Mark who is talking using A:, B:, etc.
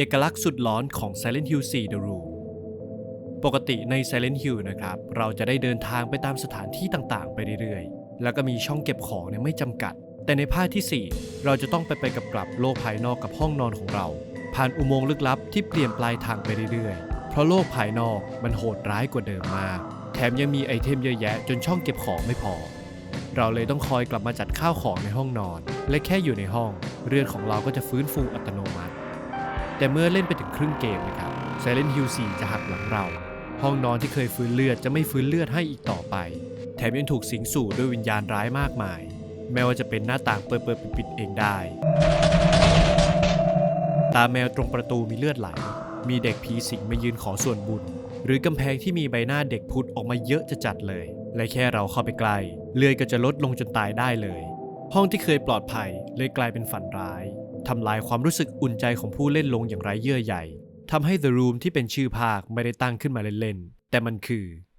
A: เอกลักษณ์สุดหลอนของ Silent Hill 4 The Room ปกติใน Silent Hill นะครับ เราจะได้เดินทางไปตามสถานที่ต่างๆ ไปเรื่อยๆ แล้วก็มีช่องเก็บของเนี่ยไม่จำกัด แต่ในภาคที่ 4 เราจะต้องไปไปกับกลับโลกภายนอกกับห้องนอนของเรา ผ่านอุโมงค์ลึกลับที่เปลี่ยนปลายทางไปเรื่อยๆ เพราะโลกภายนอกมันโหดร้ายกว่าเดิมมาก แถมยังมีไอเทมเยอะแยะจนช่องเก็บของไม่พอ เราเลยต้องคอยกลับมาจัดข้าวของในห้องนอน และแค่อยู่ในห้องเลือดของเราก็จะฟื้นฟูอัตโนมัติ แต่เมื่อเล่นไปถึงครึ่งเกมนะครับ Silent Hill 4 จะหักหลังเรา ห้องนอนที่เคยฟื้นเลือดจะไม่ฟื้นเลือดให้อีกต่อไป แถมยังถูกสิงสู่ด้วยวิญญาณร้ายมากมาย แม้ว่าจะเป็นหน้าต่างเปิดเปิดปิดปิดเองได้ ตาแมวตรงประตูมีเลือดไหล มีเด็กผีสิงมายืนขอส่วนบุญ หรือกำแพงที่มีใบหน้าเด็กพุดออกมาเยอะจะจัดเลย และแค่เราเข้าไปใกล้เลือดก็จะลดลงจนตายได้เลย ห้องที่เคยปลอดภัยเลยกลายเป็นฝันร้าย ทำลายความรู้สึกอุ่นใจของผู้เล่นลงอย่างไร้เยื่อใยทำให้ The Room ที่เป็นชื่อภาคไม่ได้ตั้งขึ้นมาเล่นๆแต่มันคือ